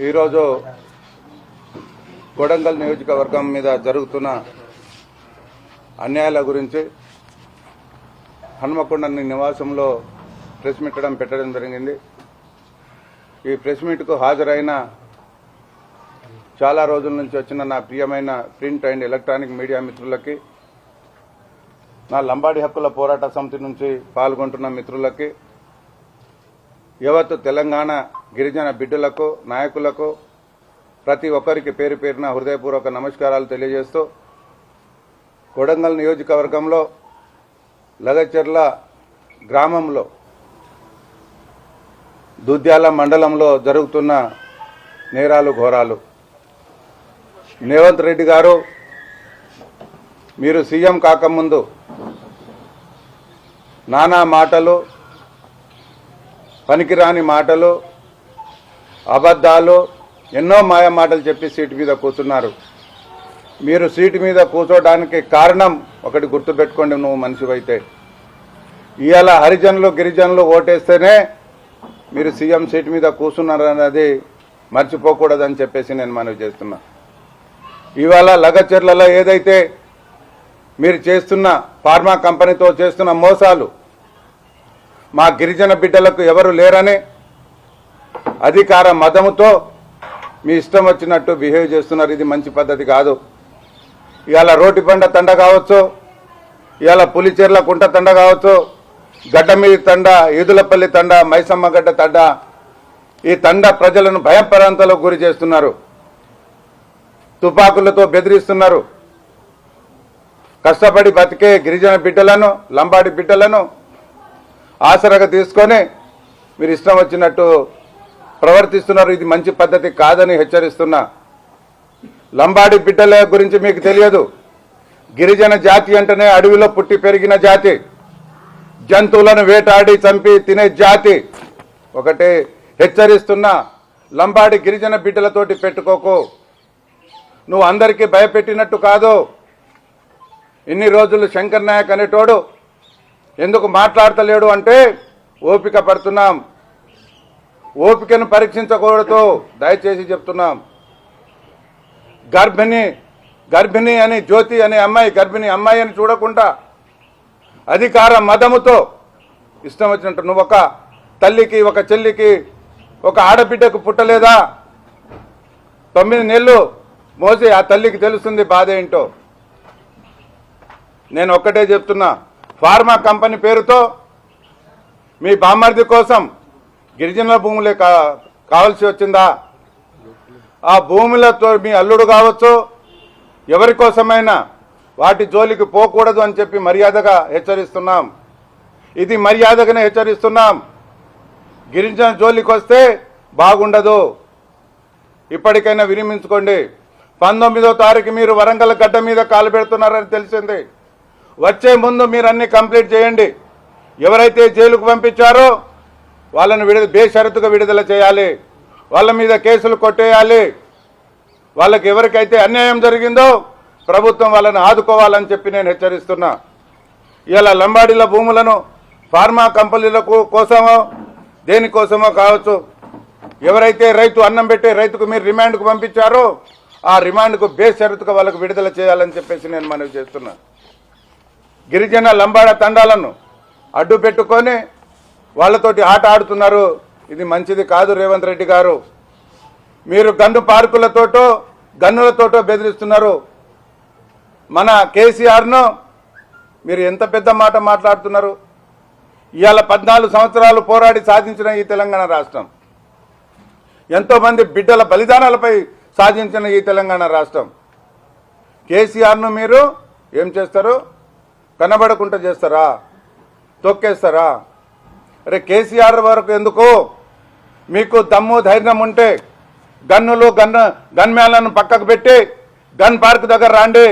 ఈరోజు కొడంగల్ నియోజకవర్గం మీద జరుగుతున్న అన్యాయాల గురించి హనుమకొండ నివాసంలో ప్రెస్ మీటడం పెట్టడం జరిగింది. ఈ ప్రెస్ మీట్కు హాజరైన చాలా రోజుల నుంచి వచ్చిన నా ప్రియమైన ప్రింట్ అండ్ ఎలక్ట్రానిక్ మీడియా మిత్రులకి నా లంబాడి హక్కుల పోరాట సమితి నుంచి పాల్గొంటున్న మిత్రులకి యావత్తు తెలంగాణ గిరిజన బిడ్డలకు నాయకులకు ప్రతి ఒక్కరికి పేరు పేరున హృదయపూర్వక నమస్కారాలు తెలియజేస్తూ కొడంగల్ నియోజకవర్గంలో లగచర్ల గ్రామంలో దుద్యాల మండలంలో జరుగుతున్న నేరాలు ఘోరాలు. రేవంత్ రెడ్డి గారు మీరు సీఎం కాకముందు నానా మాటలు పనికిరాని మాటలు అబద్ధాలు ఎన్నో మాయ మాటలు చెప్పి సీటు మీద కూర్చున్నారు. మీరు సీటు మీద కూర్చోడానికి కారణం ఒకటి గుర్తుపెట్టుకోండి నువ్వు మనిషివైతే. ఇవాళ హరిజనులు గిరిజనులు ఓటేస్తేనే మీరు సీఎం సీటు మీద కూర్చున్నారు అన్నది మర్చిపోకూడదని చెప్పేసి నేను మనవి చేస్తున్నా. ఇవాళ లగచర్లలో ఏదైతే మీరు చేస్తున్న ఫార్మా కంపెనీతో చేస్తున్న మోసాలు మా గిరిజన బిడ్డలకు ఎవరు లేరని అధికార మతముతో మీ ఇష్టం వచ్చినట్టు బిహేవ్ చేస్తున్నారు. ఇది మంచి పద్ధతి కాదు. ఇవాళ రోటిపండ తండ కావచ్చు ఇవాళ పులిచెర్ల కుంట తండ కావచ్చు గడ్డమీది తండ ఈదులపల్లి తండ మైసమ్మ గడ్డ తండ ఈ తండ ప్రజలను భయప్రాంతాలకు గురి చేస్తున్నారు. తుపాకులతో బెదిరిస్తున్నారు. కష్టపడి బతికే గిరిజన బిడ్డలను లంబాడి బిడ్డలను ఆసరగా తీసుకొని మీరు ఇష్టం వచ్చినట్టు ప్రవర్తిస్తున్నారు. ఇది మంచి పద్ధతి కాదని హెచ్చరిస్తున్నా. లంబాడి బిడ్డల గురించి మీకు తెలియదు. గిరిజన జాతి అంటేనే అడవిలో పుట్టి పెరిగిన జాతి. జంతువులను వేటాడి చంపి తినే జాతి. ఒకటి హెచ్చరిస్తున్నా లంబాడి గిరిజన బిడ్డలతోటి పెట్టుకోకు. నువ్వు అందరికీ భయపెట్టినట్టు కాదు. ఇన్ని రోజులు శంకర్ నాయక్ అనేటోడు ఎందుకు మాట్లాడతలేడు అంటే ఓపిక పడుతున్నాం. ఓపికను పరీక్షించకూడదు. దయచేసి చెప్తున్నాం. గర్భిణి గర్భిణి అని జ్యోతి అనే అమ్మాయి గర్భిణి అమ్మాయి అని చూడకుండా అధికార మదముతో ఇష్టం వచ్చినట్టు నువ్వు ఒక తల్లికి ఒక చెల్లికి ఒక ఆడబిడ్డకు పుట్టలేదా? తొమ్మిది నెలలు మోసి ఆ తల్లికి తెలుస్తుంది బాధ ఏంటో. నేను ఒక్కటే చెప్తున్నా ఫార్మా కంపెనీ పేరుతో మీ బామర్ది కోసం గిరిజనుల భూములే కా కావాల్సి వచ్చిందా? ఆ భూములతో మీ అల్లుడు కావచ్చు ఎవరి కోసమైనా వాటి జోలికి పోకూడదు అని చెప్పి మర్యాదగా హెచ్చరిస్తున్నాం. ఇది మర్యాదగానే హెచ్చరిస్తున్నాం. గిరిజన జోలికి వస్తే బాగుండదు. ఇప్పటికైనా వినిమించుకోండి పంతొమ్మిదో తారీఖు మీరు వరంగల్ గడ్డ మీద కాలు పెడుతున్నారని తెలిసింది. వచ్చే ముందు మీరు అన్ని కంప్లీట్ చేయండి. ఎవరైతే జైలుకు పంపించారో వాళ్ళని విడుదల బేషరతుగా విడుదల చేయాలి. వాళ్ళ మీద కేసులు కొట్టేయాలి. వాళ్ళకి ఎవరికైతే అన్యాయం జరిగిందో ప్రభుత్వం వాళ్ళని ఆదుకోవాలని చెప్పి నేను హెచ్చరిస్తున్నా. ఇలా లంబాడీల భూములను ఫార్మా కంపెనీలకు కోసమో దేనికోసమో కావచ్చు. ఎవరైతే రైతు అన్నం పెట్టే రైతుకు మీరు రిమాండ్కు పంపించారో ఆ రిమాండ్కు బేషరతుగా వాళ్ళకు విడుదల చేయాలని చెప్పేసి నేను మనవి చేస్తున్నా. గిరిజన లంబాడ తండాలను అడ్డు పెట్టుకొని వాళ్ళతోటి ఆట ఆడుతున్నారు. ఇది మంచిది కాదు రేవంత్ రెడ్డి గారు. మీరు గన్ను పార్కులతోటో గన్నులతోటో బెదిరిస్తున్నారు. మన కేసీఆర్ను మీరు ఎంత పెద్ద మాట మాట్లాడుతున్నారు? ఇవాళ పద్నాలుగు సంవత్సరాలు పోరాడి సాధించిన ఈ తెలంగాణ రాష్ట్రం. ఎంతోమంది బిడ్డల బలిదానాలపై సాధించిన ఈ తెలంగాణ రాష్ట్రం. కేసీఆర్ను మీరు ఏం చేస్తారు? కనబడకుండా చేస్తారా? తొక్కేస్తారా? అరే కేసీఆర్ వరకు ఎందుకు? మీకు దమ్ము ధైర్యం ఉంటే గన్నులు గన్ గన్మ్యాన్లను పక్కకు పెట్టి గన్ పార్క్ దగ్గర రాండి.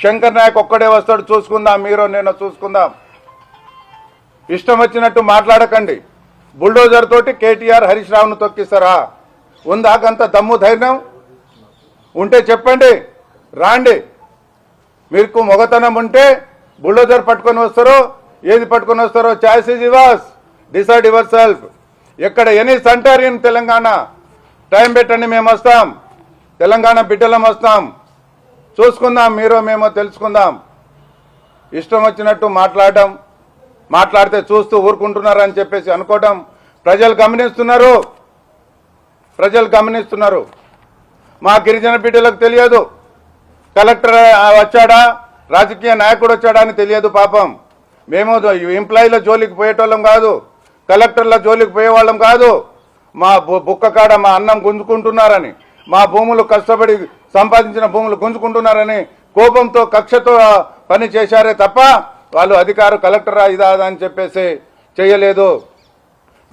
శంకర్ నాయక్ ఒక్కడే వస్తాడు చూసుకుందాం మీరు నేను చూసుకుందాం. ఇష్టం వచ్చినట్టు మాట్లాడకండి. బుల్డోజర్ తోటి కేటీఆర్ హరీష్ రావును తొక్కిస్తారా? ఉందాకంత దమ్ము ధైర్యం? ఉంటే చెప్పండి రాండి. మీకు మొగతనం ఉంటే బుల్డోజర్ పట్టుకొని వస్తారో ఏది పట్టుకొని వస్తారో choice is yours decide yourself ఎక్కడ any centre in Telangana? Time పెట్టండి మేము వస్తాం. తెలంగాణ బిడ్డలం వస్తాం. చూసుకుందాం మీరో మేమో తెలుసుకుందాం. ఇష్టం వచ్చినట్టు మాట్లాడడం మాట్లాడితే చూస్తూ ఊరుకుంటున్నారని చెప్పేసి అనుకోవడం. ప్రజలు గమనిస్తున్నారు. ప్రజలు గమనిస్తున్నారు. మా గిరిజన బిడ్డలకు తెలియదు. కలెక్టర్ వచ్చాడా? రాజకీయ నాయకుడు వచ్చాడా అని తెలియదు పాపం. మేము ఎంప్లాయీల జోలికి పోయేటోళ్ళం కాదు. కలెక్టర్ల జోలికి పోయేవాళ్ళం కాదు. మా బు- బుక్క కాడ మా అన్నం గుంజుకుంటున్నారని మా భూములు కష్టపడి సంపాదించిన భూములు గుంజుకుంటున్నారని కోపంతో కక్షతో పని చేశారే తప్ప వాళ్ళు అధికారు కలెక్టరా ఇదా అని చెప్పేసి చేయలేదు.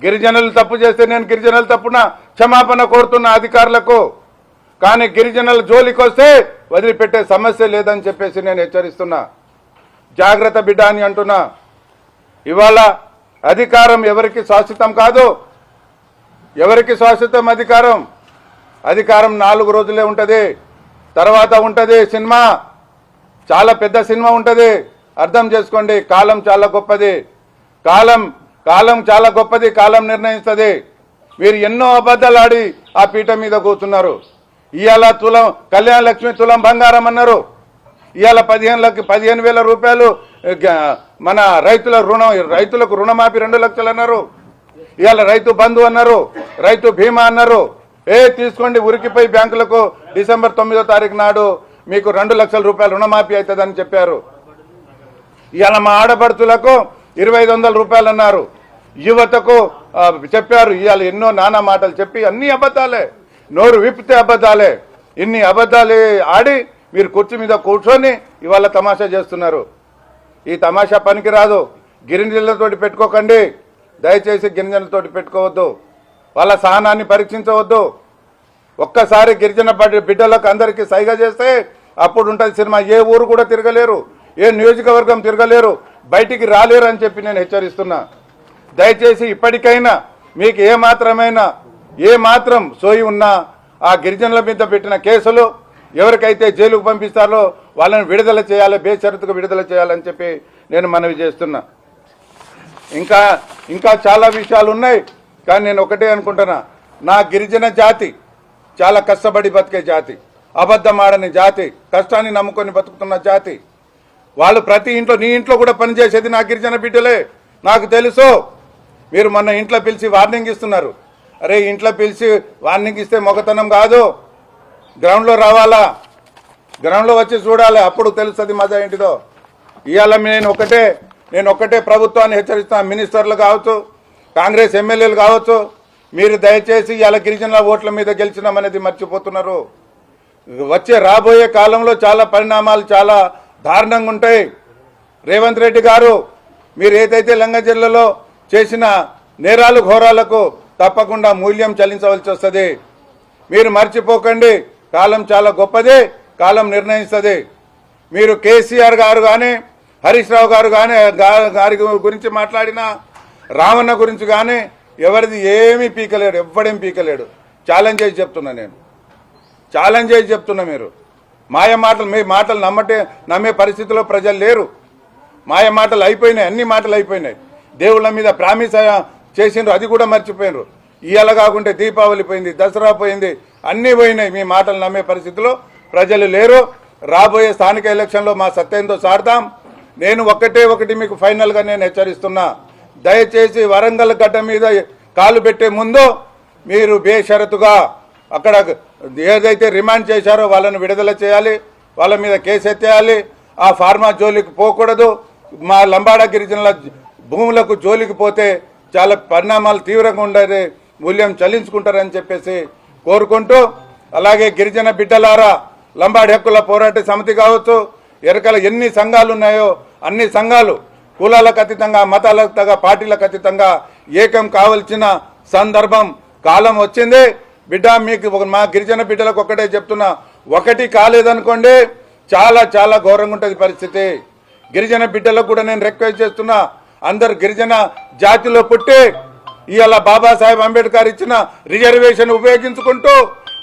గిరిజనులు తప్పు చేస్తే నేను గిరిజనులు తప్పున క్షమాపణ కోరుతున్న అధికారులకు. కానీ గిరిజనుల జోలికి వస్తే వదిలిపెట్టే సమస్య లేదని చెప్పేసి నేను హెచ్చరిస్తున్నా. జాగ్రత్త బిడ్డ అని అంటున్నా. ఇవాళ అధికారం ఎవరికి శాశ్వతం కాదు. ఎవరికి శాశ్వతం అధికారం? అధికారం నాలుగు రోజులే ఉంటుంది. తర్వాత ఉంటుంది సినిమా. చాలా పెద్ద సినిమా ఉంటుంది. అర్థం చేసుకోండి కాలం చాలా గొప్పది. కాలం కాలం చాలా గొప్పది కాలం నిర్ణయిస్తుంది. మీరు ఎన్నో అబద్ధాలు ఆడి ఆ పీఠ మీద కూర్చున్నారు. ఇవాళ తులం కళ్యాణ లక్ష్మి తులం బంగారం అన్నారు. ఇవాళ పదిహేను లక్ష పదిహేను వేల రూపాయలు మన రైతుల రుణం రైతులకు రుణమాఫీ రెండు లక్షలు అన్నారు. ఇవాళ రైతు బంధు అన్నారు రైతు బీమా అన్నారు. ఏ తీసుకోండి ఉరికిపోయి బ్యాంకులకు డిసెంబర్ తొమ్మిదో తారీఖు నాడు మీకు రెండు లక్షల రూపాయలు రుణమాఫీ అవుతుందని చెప్పారు. ఇవాళ మా ఆడపడుతులకు ఇరవై ఐదు వందల రూపాయలు అన్నారు. యువతకు చెప్పారు ఇవాళ ఎన్నో నానా మాటలు చెప్పి అన్ని అబద్ధాలే. నోరు విప్పితే అబద్ధాలే. ఇన్ని అబద్ధాలు ఆడి మీరు కుర్చీ మీద కూర్చొని ఇవాళ తమాషా చేస్తున్నారు. ఈ తమాషా పనికి రాదు గిరిజనులతోటి పెట్టుకోకండి. దయచేసి గిరిజనులతోటి పెట్టుకోవద్దు. వాళ్ళ సహనాన్ని పరీక్షించవద్దు. ఒక్కసారి గిరిజన బిడ్డలకు అందరికీ సైగ చేస్తే అప్పుడు ఉంటుంది సినిమా. ఏ ఊరు కూడా తిరగలేరు. ఏ నియోజకవర్గం తిరగలేరు. బయటికి రాలేరు అని చెప్పి నేను హెచ్చరిస్తున్నా. దయచేసి ఇప్పటికైనా మీకు ఏ మాత్రమైనా ఏ మాత్రం సోయి ఉన్నా ఆ గిరిజనుల మీద పెట్టిన కేసులు ఎవరికైతే జైలుకు పంపిస్తారో వాళ్ళని విడుదల చేయాలి బేషరతుగా విడుదల చేయాలని చెప్పి నేను మనవి చేస్తున్నా. ఇంకా ఇంకా చాలా విషయాలు ఉన్నాయి కానీ నేను ఒకటే అనుకుంటున్నా. నా గిరిజన జాతి చాలా కష్టపడి బతికే జాతి అబద్ధం ఆడని జాతి కష్టాన్ని నమ్ముకొని బతుకుతున్న జాతి. వాళ్ళు ప్రతి ఇంట్లో నీ ఇంట్లో కూడా పనిచేసేది నా గిరిజన బిడ్డలే. నాకు తెలుసు మీరు మొన్న ఇంట్లో పిలిచి వార్నింగ్ ఇస్తున్నారు. అరే ఇంట్లో పిలిచి వార్నింగ్ ఇస్తే మొగతనం కాదు. గ్రౌండ్లో రావాలా? గ్రౌండ్లో వచ్చి చూడాలి అప్పుడు తెలుస్తుంది మజా ఏంటిదో. ఇవాళ నేను ఒకటే నేను ఒకటే ప్రభుత్వాన్ని హెచ్చరిస్తాను మినిస్టర్లు కావచ్చు కాంగ్రెస్ ఎమ్మెల్యేలు కావచ్చు మీరు దయచేసి ఇవాళ గిరిజనుల ఓట్ల మీద గెలిచినామనేది మర్చిపోతున్నారు. వచ్చే రాబోయే కాలంలో చాలా పరిణామాలు చాలా దారుణంగా ఉంటాయి. రేవంత్ రెడ్డి గారు మీరు ఏదైతే లంగ జిల్లాలో చేసిన నేరాలు ఘోరాలకు తప్పకుండా మూల్యం చెల్లించవలసి వస్తుంది. మీరు మర్చిపోకండి కాలం చాలా గొప్పది. కాలం నిర్ణయిస్తుంది. మీరు కేసీఆర్ గారు కానీ హరీష్ రావు గారు కానీ గారి గురించి మాట్లాడిన రావణ గురించి కానీ ఎవరిది ఏమీ పీకలేడు ఎవ్వడేం పీకలేడు. ఛాలెంజ్ చేసి చెప్తున్నా నేను. ఛాలెంజ్ చేసి చెప్తున్నా మీరు. మాయ మాటలు మీ మాటలు నమ్మటే నమ్మే పరిస్థితిలో ప్రజలు లేరు. మాయ మాటలు అయిపోయినాయి అన్ని మాటలు అయిపోయినాయి. దేవుళ్ళ మీద ప్రామిస్ చేసిండ్రు అది కూడా మర్చిపోయినరు. ఇవాళ కాకుంటే దీపావళి పోయింది దసరా పోయింది అన్నీ పోయినాయి మీ మాటలు నమ్మే పరిస్థితిలో. ప్రజలు లేరు. రాబోయే స్థానిక ఎలక్షన్లో మా సత్యంతో సాడతాం. నేను ఒకటే ఒకటి మీకు ఫైనల్గా నేను హెచ్చరిస్తున్నా. దయచేసి వరంగల్ గడ్డ మీద కాలు పెట్టే ముందు మీరు బేషరతుగా అక్కడ ఏదైతే రిమాండ్ చేశారో వాళ్ళని విడుదల చేయాలి. వాళ్ళ మీద కేసు ఎత్తేయాలి. ఆ ఫార్మా జోలికి పోకూడదు. మా లంబాడ గిరిజనుల భూములకు జోలికి పోతే చాలా పరిణామాలు తీవ్రంగా ఉండేది. మూల్యం చెల్లించుకుంటారని చెప్పేసి కోరుకుంటూ అలాగే గిరిజన బిడ్డలారా లంబాడి హక్కుల పోరాట సమితి కావచ్చు ఎరకల ఎన్ని సంఘాలు ఉన్నాయో అన్ని సంఘాలు కులాలకు అతీతంగా మతాలకు అతీతంగా పార్టీలకు అతీతంగా ఏకం కావలసిన సందర్భం కాలం వచ్చింది. బిడ్డ మీకు మా గిరిజన బిడ్డలకు ఒకటే చెప్తున్నా ఒకటి కాలేదనుకోండి చాలా చాలా ఘోరంగా ఉంటుంది పరిస్థితి. గిరిజన బిడ్డలకు కూడా నేను రిక్వెస్ట్ చేస్తున్నా అందరు గిరిజన జాతిలో పుట్టి ఇవాళ బాబాసాహెబ్ అంబేద్కర్ ఇచ్చిన రిజర్వేషన్ ఉపయోగించుకుంటూ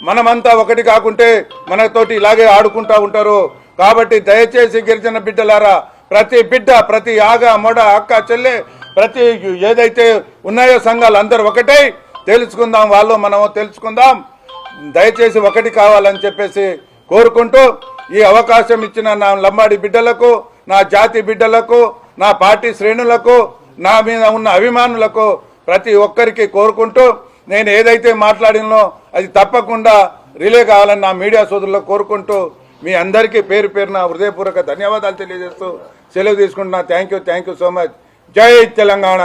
మనమంతా ఒకటి కాకుంటే మనతోటి ఇలాగే ఆడుకుంటా ఉంటారు. కాబట్టి దయచేసి గిరిజన బిడ్డలారా ప్రతి బిడ్డ ప్రతి ఆగ మొడ అక్క చెల్లె ప్రతి ఏదైతే ఉన్నాయో సంఘాలు అందరు ఒకటే. తెలుసుకుందాం వాళ్ళు మనం తెలుసుకుందాం. దయచేసి ఒకటి కావాలని చెప్పేసి కోరుకుంటూ ఈ అవకాశం ఇచ్చిన నా లంబాడి బిడ్డలకు నా జాతి బిడ్డలకు నా పార్టీ శ్రేణులకు నా మీద ఉన్న అభిమానులకు ప్రతి ఒక్కరికి కోరుకుంటూ నేను ఏదైతే మాట్లాడినో అది తప్పకుండా రిలే కావాలని నా మీడియా సోదరులకు కోరుకుంటూ మీ అందరికీ పేరు పేరున హృదయపూర్వక ధన్యవాదాలు తెలియజేస్తూ సెలవు తీసుకుంటున్నా. Thank you thank you so much జై తెలంగాణ.